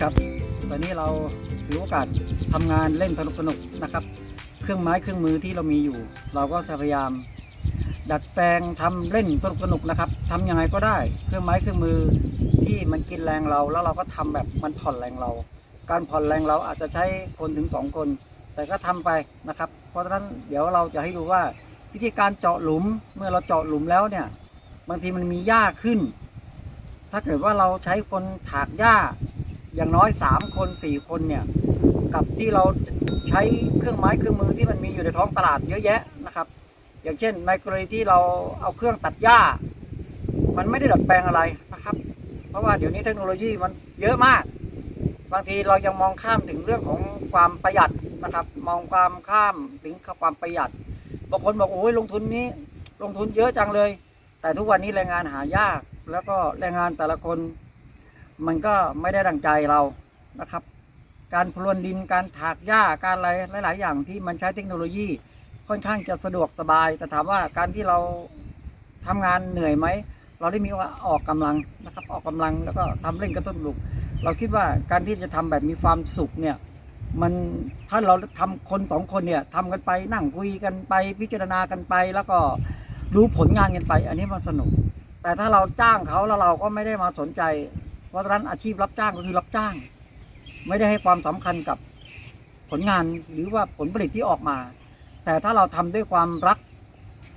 ครับ ตอนนี้เราถือโอกาสทำงานเล่นสนุกสนุกๆนะครับ เครื่องไม้เครื่องมือที่เรามีอยู่ เราก็จะพยายาม ดัดแปลงทำเล่นสนุกสนุกนะครับทำยังไงก็ได้ เครื่องไม้เครื่องมือที่มันกินแรงเรา แล้วเราก็ทำแบบมันผ่อนแรงเรา การผ่อนแรงเราอาจจะใช้คนถึงสองคน แต่ก็ทำไปนะครับ เพราะฉะนั้นเดี๋ยวเราจะให้ดูว่าวิธีการเจาะหลุมเมื่อเราเจาะหลุมแล้วเนี่ย บางทีมันมีหญ้าขึ้น ถ้าเกิดว่าเราใช้คนถากหญ้าอย่างน้อยสามคนสี่คนเนี่ยกับที่เราใช้เครื่องไม้เครื่องมือที่มันมีอยู่ในท้องตลาดเยอะแยะนะครับ อย่างเช่นในกรณีที่เราเอาเครื่องตัดหญ้า มันไม่ได้ดัดแปลงอะไรนะครับ เพราะว่าเดี๋ยวนี้เทคโนโลยีมันเยอะมาก บางทีเรายังมองข้ามถึงเรื่องของความประหยัดนะครับ มองความข้ามถึงความประหยัดบางคนบอกโอ้ยลงทุนนี้ลงทุนเยอะจังเลย แต่ทุกวันนี้แรงงานหายาก แล้วก็แรงงานแต่ละคน มันก็ไม่ได้ดังใจเรานะครับ การพรวนดินการถากหญ้าการอะไรหลาย ๆ อย่างที่มันใช้เทคโนโลยีค่อนข้างจะสะดวกสบาย แต่ถามว่าการที่เราทำงานเหนื่อยไหม เราได้มีว่าออกกำลังนะครับ ออกกำลังแล้วก็ทำเล่นกระตุ้นลูก เราคิดว่าการที่จะทำแบบมีความสุขเนี่ย มันถ้าเราทำคนสองคนเนี่ยทำกันไปนั่งคุยกันไปพิจารณากันไป แล้วก็รู้ผลงานกันไป อันนี้มันสนุก แต่ถ้าเราจ้างเขาแล้วเราก็ไม่ได้มาสนใจ เพราะฉะนั้นอาชีพรับจ้างก็คือรับจ้าง ไม่ได้ให้ความสำคัญกับผลงานหรือว่าผลผลิตที่ออกมา แต่ถ้าเราทำด้วยความรัก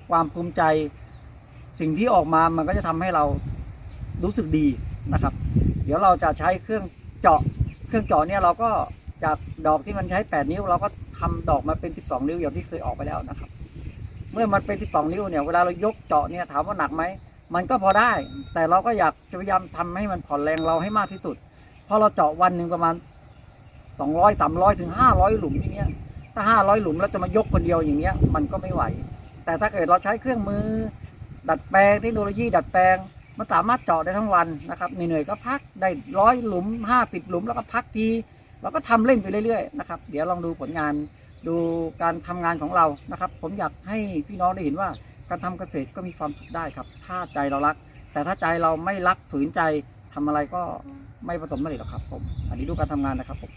ความภูมิใจ สิ่งที่ออกมามันก็จะทำให้เรารู้สึกดีนะครับ เดี๋ยวเราจะใช้เครื่องเจาะ เครื่องเจาะเนี่ยเราก็จากดอกที่มันใช้ 8 นิ้ว เราก็ทำดอกมาเป็น 12 นิ้วอย่างที่เคยออกไปแล้วนะครับ เมื่อมันเป็น 12 นิ้วเนี่ยเวลาเรายกเจาะเนี่ยถามว่าหนักไหม มันก็พอได้ แต่เราก็อยากจะพยายามทำให้มันผ่อนแรงเราให้มากที่สุดเพราะเราเจาะวันหนึ่งประมาณ200 300ถึง500หลุมอย่างเงี้ย ถ้า500หลุมแล้วจะมายกคนเดียวอย่างเงี้ย มันก็ไม่ไหว แต่ถ้าเกิดเราใช้เครื่องมือ ดัดแปลงเทคโนโลยีดัดแปลงมันสามารถเจาะได้ทั้งวันนะครับเหนื่อยๆก็พักได้ร้อยหลุมห้าปิดหลุมแล้วก็พักทีเราก็ทำเล่นไปเรื่อยๆนะครับ เดี๋ยวลองดูผลงานดูการทำงานของเรานะครับ ผมอยากให้พี่น้องได้เห็นว่า การทำเกษตรก็มีความสุขได้ครับ ถ้าใจเรารัก แต่ถ้าใจเราไม่รักฝืนใจทำอะไรก็ไม่ประสบผลสำเร็จหรอกครับผม อันนี้ดูการทำงานนะครับผม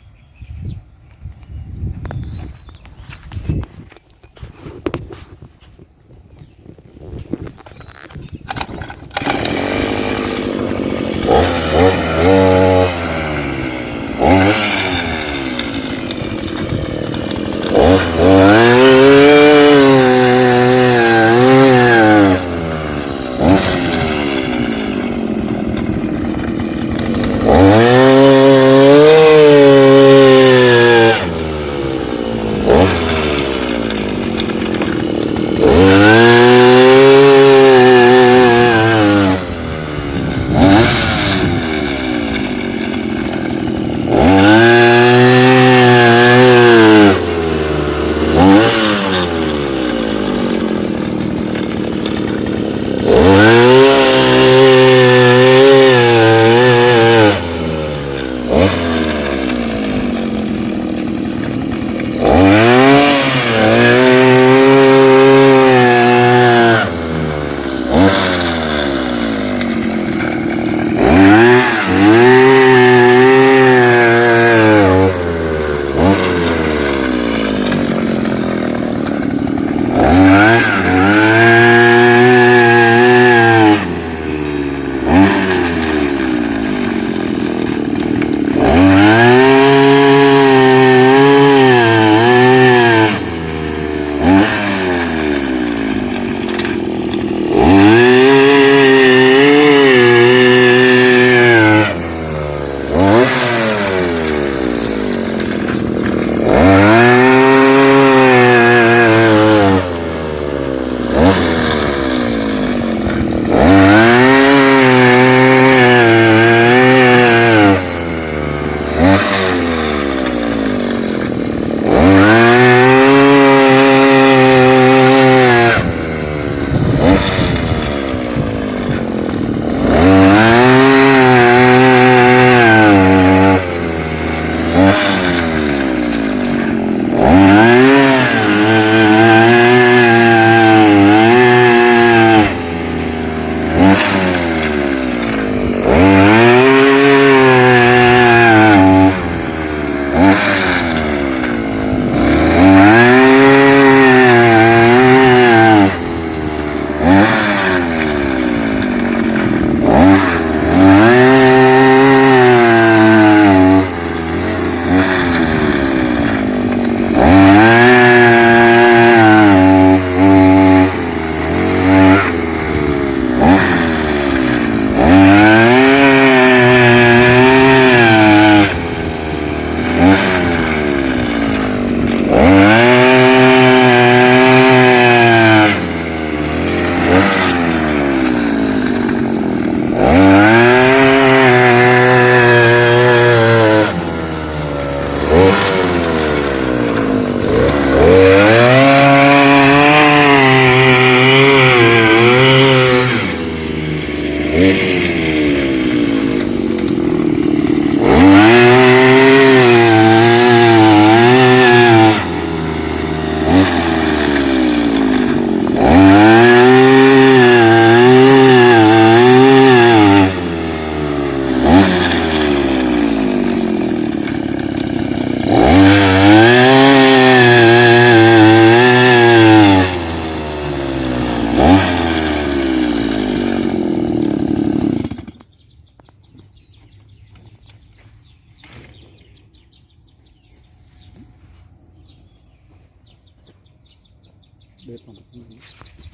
ดิ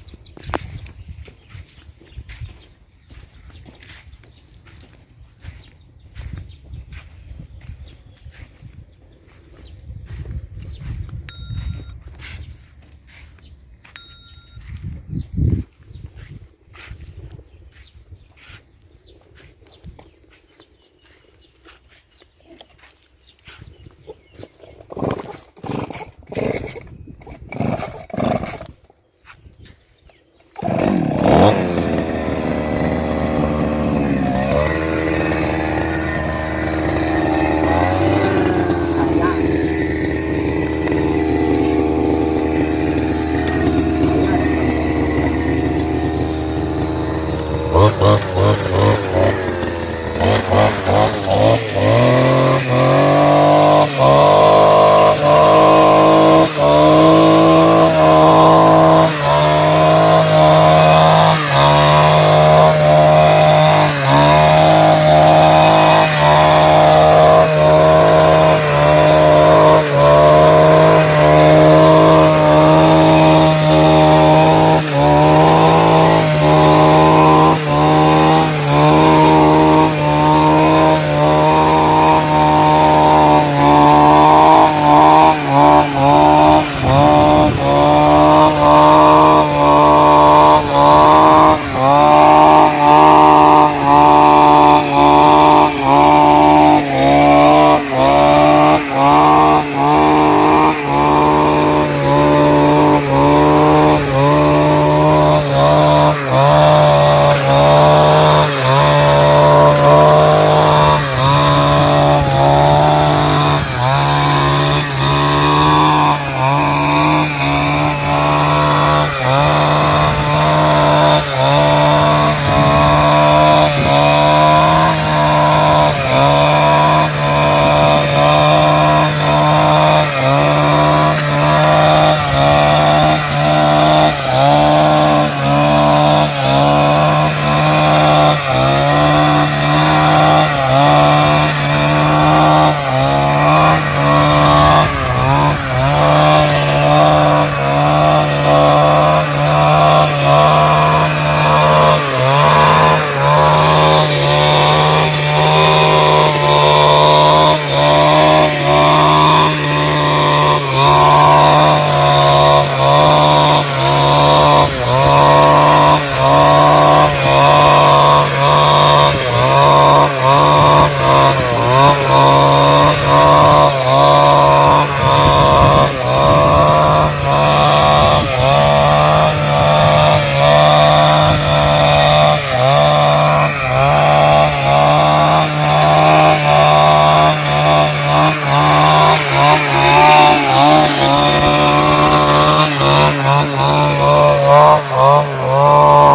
아.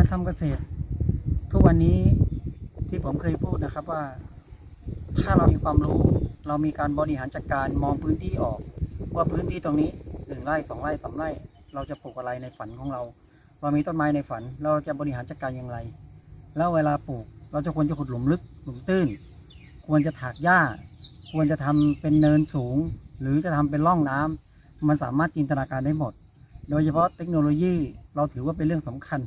การทำเกษตร ทุกวันนี้ที่ผมเคยพูดนะครับว่า ถ้าเรามีความรู้ เรามีการบริหารจัดการมองพื้นที่ออก ว่าพื้นที่ตรงนี้หนึ่งไร่สองไร่สามไร่ เราจะปลูกอะไรในฝันของเรา เรามีต้นไม้ในฝัน เราจะบริหารจัดการอย่างไร แล้วเวลาปลูก เราจะควรจะขุดหลุมลึกหลุมตื้น ควรจะถากหญ้า ควรจะทำเป็นเนินสูง หรือจะทำเป็นร่องน้ำมันสามารถจินตนาการได้หมด โดยเฉพาะเทคโนโลยีเราถือว่าเป็นเรื่องสำคัญ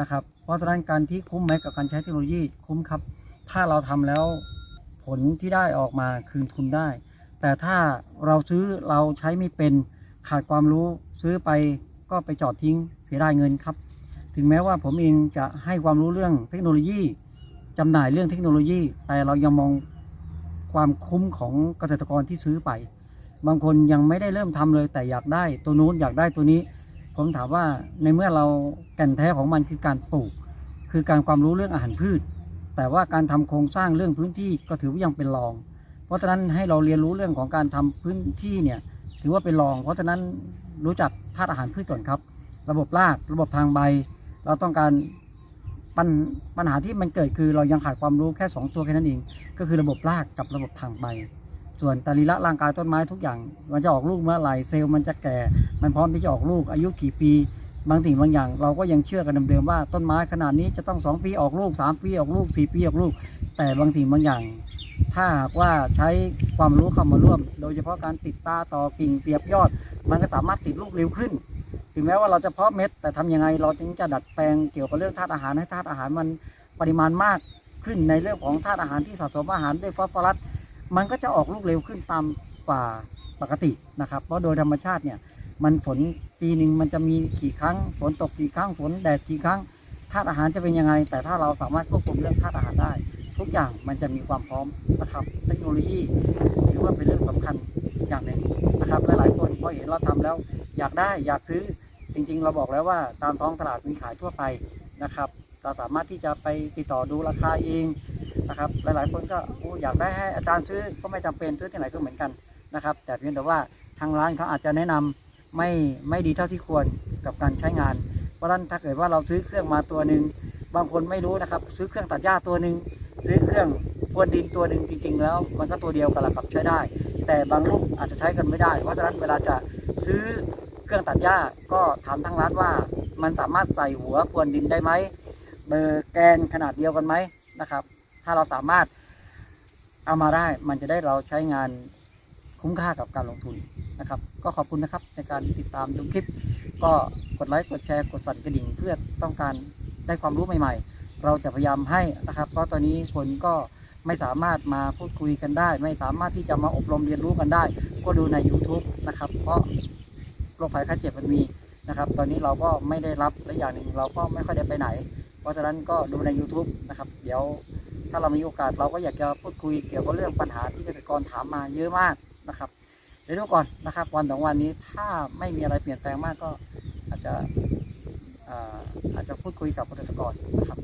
นะครับ เพราะฉะนั้นการที่คุ้มไหมกับการใช้เทคโนโลยีคุ้มครับ ถ้าเราทำแล้วผลที่ได้ออกมาคืนทุนได้ แต่ถ้าเราซื้อเราใช้ไม่เป็นขาดความรู้ซื้อไปก็ไปจอดทิ้งเสียดายเงินครับ ถึงแม้ว่าผมเองจะให้ความรู้เรื่องเทคโนโลยีจำหน่ายเรื่องเทคโนโลยี แต่เรายังมองความคุ้มของเกษตรกรที่ซื้อไป บางคนยังไม่ได้เริ่มทำเลย แต่อยากได้ตัวนู้นอยากได้ตัวนี้ ผมถามว่าในเมื่อเราแก่นแท้ของมันคือการปลูก คือการความรู้เรื่องอาหารพืช แต่ว่าการทำโครงสร้างเรื่องพื้นที่ก็ถือว่ายังเป็นรอง เพราะฉะนั้นให้เราเรียนรู้เรื่องของการทำพื้นที่เนี่ยถือว่าเป็นรอง เพราะฉะนั้นรู้จักธาตุอาหารพืชก่อนครับ ระบบรากระบบทางใบ เราต้องการปัญปัญหาที่มันเกิดคือเรายังขาดความรู้แค่ 2 ตัวแค่นั้นเอง ก็คือระบบรากกับระบบทางใบ ส่วนตาลีละร่างกายต้นไม้ทุกอย่าง มันจะออกลูกเมื่อไหร่เซลล์มันจะแก่ มันพร้อมที่จะออกลูกอายุกี่ปี บางสิ่งบางอย่าง เราก็ยังเชื่อกันเดิมๆว่าต้นไม้ขนาดนี้จะต้อง 2 ปีออกลูก 3 ปีออกลูก 4 ปีออกลูก แต่บางสิ่งบางอย่าง ถ้าหากว่าใช้ความรู้เข้ามาร่วม โดยเฉพาะการติดตาต่อกิ่งเสียบยอด มันก็สามารถติดลูกเร็วขึ้น ถึงแม้ว่าเราจะเพาะเม็ด แต่ทำยังไงเราถึงจะดัดแปลงเกี่ยวกับเรื่องธาตุอาหารให้ธาตุอาหารมันปริมาณมากขึ้นในเรื่องของธาตุอาหารที่สะสมอาหารด้วยฟอสฟอรัส มันก็จะออกลูกเร็วขึ้นตามกว่าปกตินะครับ เพราะโดยธรรมชาติเนี่ยมันฝนปีหนึ่งมันจะมีกี่ครั้ง ฝนตกกี่ครั้งฝนแดดกี่ครั้งธาตุอาหารจะเป็นยังไง แต่ถ้าเราสามารถควบคุมเรื่องธาตุอาหารได้ ทุกอย่างมันจะมีความพร้อมนะครับเทคโนโลยีถือว่าเป็นเรื่องสำคัญอย่างหนึ่งนะครับหลายๆคนพอเห็นเราทำแล้ว อยากได้อยากซื้อจริง ๆ เราบอกแล้วว่าตามท้องตลาดมีขายทั่วไปนะครับ เราสามารถที่จะไปติดต่อดูราคาเอง นะครับ หลายๆ คนก็อยากได้ให้อาจารย์ซื้อก็ไม่จำเป็นซื้อที่ไหนก็เหมือนกันนะครับ แต่เพียงแต่ว่าทางร้านเขาอาจจะแนะนำไม่ไม่ดีเท่าที่ควรกับการใช้งาน เพราะฉะนั้นถ้าเกิดว่าเราซื้อเครื่องมาตัวหนึ่งบางคนไม่รู้นะครับ ซื้อเครื่องตัดหญ้าตัวหนึ่งซื้อเครื่องพรวนดินตัวหนึ่งจริง ๆ แล้ว มันก็ตัวเดียวกันแหละครับใช้ได้ แต่บางรุ่นอาจจะใช้กันไม่ได้ เพราะฉะนั้นเวลาจะซื้อเครื่องตัดหญ้าก็ถามทางร้านว่า มันสามารถใส่หัวพรวนดินได้ไหมเบอร์แกนขนาดเดียวกันไหมนะครับ ถ้าเราสามารถเอามาได้มันจะได้เราใช้งานคุ้มค่ากับการลงทุนนะครับ ก็ขอบคุณนะครับในการติดตามชมคลิป ก็กดไลค์กดแชร์กดสั่นกระดิ่งเพื่อต้องการได้ความรู้ใหม่ ๆ เราจะพยายามให้นะครับ เพราะตอนนี้คนก็ไม่สามารถมาพูดคุยกันได้ ไม่สามารถที่จะมาอบรมเรียนรู้กันได้ ก็ดูใน YouTube นะครับ เพราะโรคภัยไข้เจ็บมันมีนะครับ ตอนนี้เราก็ไม่ได้รับและอย่างหนึ่งเราก็ไม่ค่อยได้ไปไหน เพราะฉะนั้นก็ดูใน YouTube นะครับ เดี๋ยว ถ้าเรามีโอกาสเราก็อยากจะพูดคุยเกี่ยวกับเรื่องปัญหาที่เกษตรกรถามมาเยอะมากนะครับเดี๋ยวดูก่อนนะครับวันสองวันนี้ถ้าไม่มีอะไรเปลี่ยนแปลงมากก็อาจจะอาอาจจะพูดคุยกับเกษตรกรนะครับ